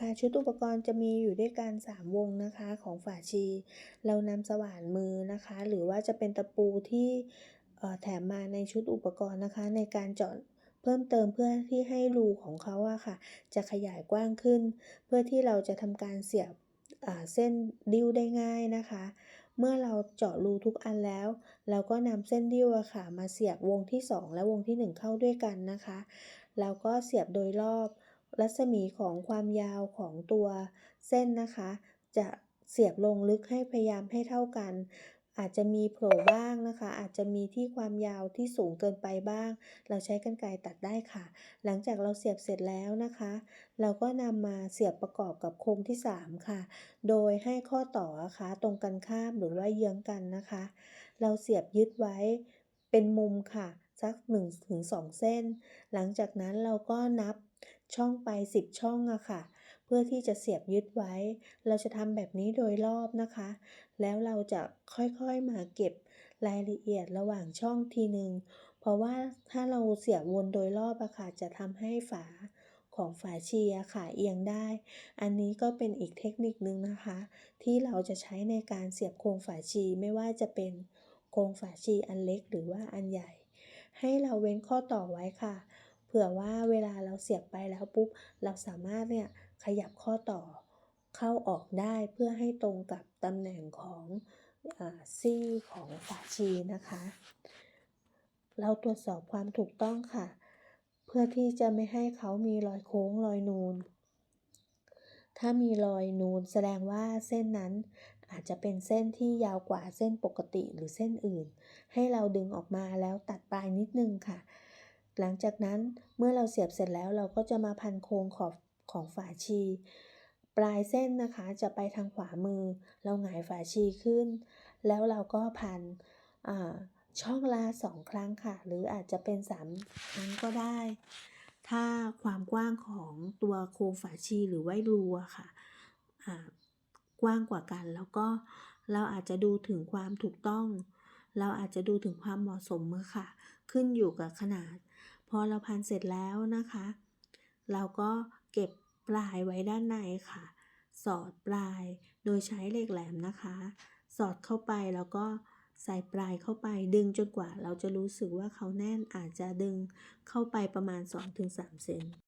ค่ะชุดอุปกรณ์จะมีอยู่ด้วยกัน 3 วงนะคะของฝาชี เรานำสว่านมือนะคะ หรือว่าจะเป็นตะปูที่แถมมาในชุดอุปกรณ์นะคะ ในการเจาะเพิ่มเติมเพื่อที่ให้รูของเขาอะค่ะ จะขยายกว้างขึ้น เพื่อที่เราจะทำการเสียบเส้นดิ้วได้ง่ายนะคะ เมื่อเราเจาะรูทุกอันแล้ว เราก็นำเส้นดิ้วอะค่ะ มาเสียบวงที่ 2 และวงที่ 1 เข้าด้วยกันนะคะ แล้วก็เสียบโดยรอบ รัศมีของความยาวของตัวเส้นนะคะ จะเสียบลงลึกให้พยายามให้เท่ากัน อาจจะมีโผล่บ้างนะคะ อาจจะมีที่ความยาวที่สูงเกินไปบ้าง เราใช้กรรไกรตัดได้ค่ะ หลังจากเราเสียบเสร็จแล้วนะคะ เราก็นำมาเสียบประกอบกับโครงที่ 3 ค่ะ โดยให้ข้อต่อนะคะตรงกันข้ามหรือว่าเยื้องกันนะคะ เราเสียบยึดไว้เป็นมุมค่ะสัก1-2เส้น หลังจากนั้นเราก็นับ ช่องไป 10 ช่องอะค่ะ เพื่อที่จะเสียบยึดไว้ เราจะทำแบบนี้โดยรอบนะคะ แล้วเราจะค่อยๆมาเก็บรายละเอียดระหว่างช่องทีหนึ่งเพราะว่าถ้าเราเสียบวนโดยรอบอะค่ะจะทำให้ฝาของฝาชีอะค่ะเอียงได้ อันนี้ก็เป็นอีกเทคนิคนึงนะคะ ที่เราจะใช้ในการเสียบโครงฝาชีไม่ว่าจะเป็นโครงฝาชีอันเล็กหรือว่าอันใหญ่ ให้เราเว้นข้อต่อไว้ค่ะ เผื่อว่าเวลาเราเสียบไปแล้วปุ๊บ เราสามารถเนี่ยขยับข้อต่อเข้าออกได้เพื่อให้ตรงกับตำแหน่งของอซี่ของฝาชีนะคะ เราตรวจสอบความถูกต้องค่ะ เพื่อที่จะไม่ให้เขามีรอยโค้งรอยนูน ถ้ามีรอยนูนแสดงว่าเส้นนั้นอาจจะเป็นเส้นที่ยาวกว่าเส้นปกติหรือเส้นอื่น ให้เราดึงออกมาแล้วตัดปลายนิดนึงค่ะ หลังจากนั้นเมื่อเราเสียบเสร็จแล้วเราก็จะมาพันโค้งขอบของฝาชี ปลายเส้นนะคะจะไปทางขวามือ เราหงายฝาชีขึ้น แล้วเราก็พันช่องละสองครั้งค่ะ หรืออาจจะเป็นสามครั้งก็ได้ ถ้าความกว้างของตัวโครงฝาชีหรือไว้รูอะค่ะอ่ากว้างกว่ากัน แล้วก็เราอาจจะดูถึงความถูกต้อง เราอาจจะดูถึงความเหมาะสมอค่ะ ขึ้นอยู่กับขนาด พอเราพันเสร็จแล้วนะคะ เราก็เก็บปลายไว้ด้านในค่ะ สอดปลายโดยใช้เหล็กแหลมนะคะ สอดเข้าไปแล้วก็ใส่ปลายเข้าไปดึงจนกว่าเราจะรู้สึกว่าเขาแน่นอาจจะดึงเข้าไปประมาณ 2-3 เซน